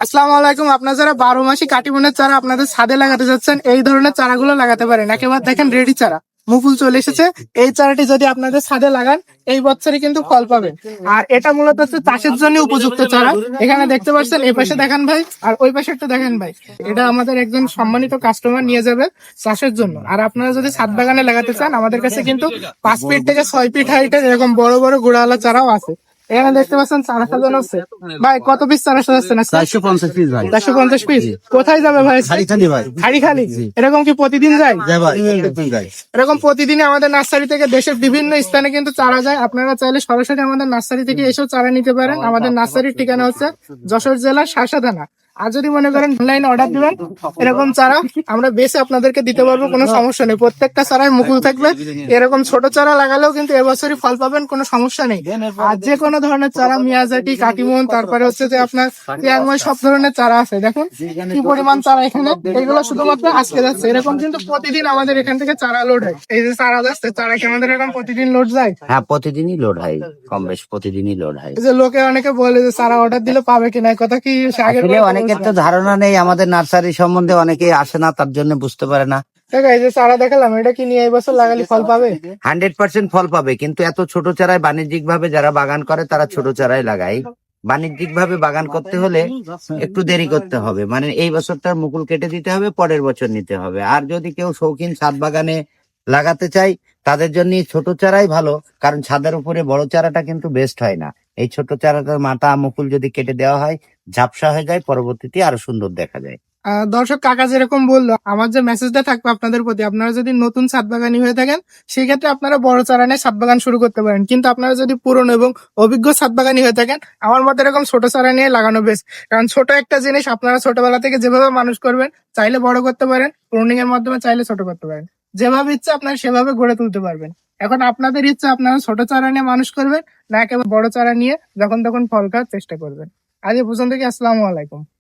আসসালামু আলাইকুম। আপনারা যারা বারো মাসি কাটিমনের চারা আপনাদের ছাদে লাগাতে যাচ্ছেন, এই ধরনের চারাগুলো লাগাতে পারেন। একেবারে দেখেন রেডি চারা। মুকুল চলে এসেছে। এই চারাটি যদি আপনাদের ছাদে লাগান, এই বছরই কিন্তু ফল পাবেন। আর এটা মূলত হচ্ছে চাষের জন্য উপযুক্ত চারা। এখানে দেখতে পাচ্ছেন, এই পাশে দেখেন ভাই, আর ওই পাশে একটা দেখেন ভাই। এটা আমাদের একজন সম্মানিত কাস্টমার নিয়ে যাবে চাষের জন্য। আর আপনারা যদি ছাদ বাগানে লাগাতে চান, আমাদের কাছে কিন্তু পাঁচ ফিট থেকে ছয় ফিট হাইটের এরকম বড় বড় গোড়াওয়ালা চারাও আছে। এখানে দেখতে পাচ্ছেন চারা সাজানো আছে। ভাই কত পিস চারা সাজাচ্ছেন? চারশো পঞ্চাশ পিস ভাই। চারশো পঞ্চাশ পিস কোথায় যাবে ভাই? খালি খালি ভাই। খালি খালি? এরকম কি প্রতিদিন যায়? এরকম প্রতিদিনই আমাদের নার্সারি থেকে দেশের বিভিন্ন স্থানে কিন্তু চারা যায়। আপনারা চাইলে সরাসরি আমাদের নার্সারি থেকে এসেও চারা নিতে পারেন। আমাদের নার্সারির ঠিকানা হচ্ছে যশোর জেলা শাসা থানা আর যদি মনে করেন অনলাইন অর্ডার দিবেন এরকম চারা আমরা বেশি আপনাদেরকে দিতে পারব কোনো সমস্যা নেই। প্রত্যেকটা চারায় মুকুল থাকবে। এরকম ছোট চারা লাগালেও কিন্তু এবছরই ফল পাবেন কোনো সমস্যা নেই। আর যে কোনো ধরনের চারা মিয়াজাটি কাটিমন তারপরে হচ্ছে যে আপনার তিয়াংময় সব ধরনের চারা আছে। দেখুন কি পরিমাণ চারা এখানে। এগুলো শুধুমাত্র আজকে যাচ্ছে। এরকম কিন্তু প্রতিদিন আমাদের এখান থেকে চারা লোড হয়। এই যে চারা যাচ্ছে চারা কি আমাদের এরকম প্রতিদিন লোড যায়? হ্যাঁ প্রতিদিনই লোড হয় কম বেশ প্রতিদিনই লোড হয়। এই যে লোকে অনেকে বলে যে চারা অর্ডার দিলে পাবে কিনা কথা কি আগের আসলে বার অনেকের তো ধারণা নেই আমাদের নার্সারি সম্বন্ধে অনেকে আসে না তার জন্য বুঝতে পারে না। দেখো চারা দেখালাম এটা কি নিয়ে এই বছর লাগালে ফল পাবে? হান্ড্রেড পার্সেন্ট ফল পাবে কিন্তু এত ছোট চারায় বাণিজ্যিক ভাবে যারা বাগান করে তারা ছোট চারাই লাগায়। বাণিজ্যিক ভাবে বাগান করতে হলে একটু দেরি করতে হবে। মানে এই বছরটার মুকুল কেটে দিতে হবে পরের বছর নিতে হবে। আর যদি কেউ শৌখিন ছাদ বাগানে লাগাতে চাই, তাদের জন্য ছোট চারাই ভালো, কারণ ছাদের উপরে বড় চারাটা কিন্তু বেস্ট হয় না। এই ছোট চারাটার মাথা মুকুল যদি কেটে দেওয়া হয়, ঝাপসা হয়ে যায়, পরবর্তীতে আরও সুন্দর দেখা যায়। দর্শক, কাকা যেরকম বলল, আমার যে মেসেজটা থাকবে আপনাদের প্রতি, আপনারা যদি নতুন ছাদ বাগানি হয়ে থাকেন সেই ক্ষেত্রে আপনারা বড় চারা নিয়ে ছাদ বাগান শুরু করতে পারেন। কিন্তু আপনারা যদি পুরনো এবং অভিজ্ঞ ছাদ বাগানি হয়ে থাকেন, আমার মতে এরকম ছোট চারা নিয়ে লাগানো বেশ কারণ ছোট একটা জিনিস আপনারা ছোটবেলা থেকে যেভাবে মানুষ করবেন, চাইলে বড় করতে পারেন প্রুনিং এর মাধ্যমে চাইলে ছোট করতে পারেন। যেভাবে ইচ্ছা আপনারা সেভাবে গড়ে তুলতে পারবেন। এখন আপনাদের ইচ্ছা, আপনারা ছোট চারা নিয়ে মানুষ করবেন, না একেবারে বড় চারা নিয়ে যখন তখন ফল খাওয়ার চেষ্টা করবেন। আজ এ পর্যন্ত কি আসসালামু আলাইকুম।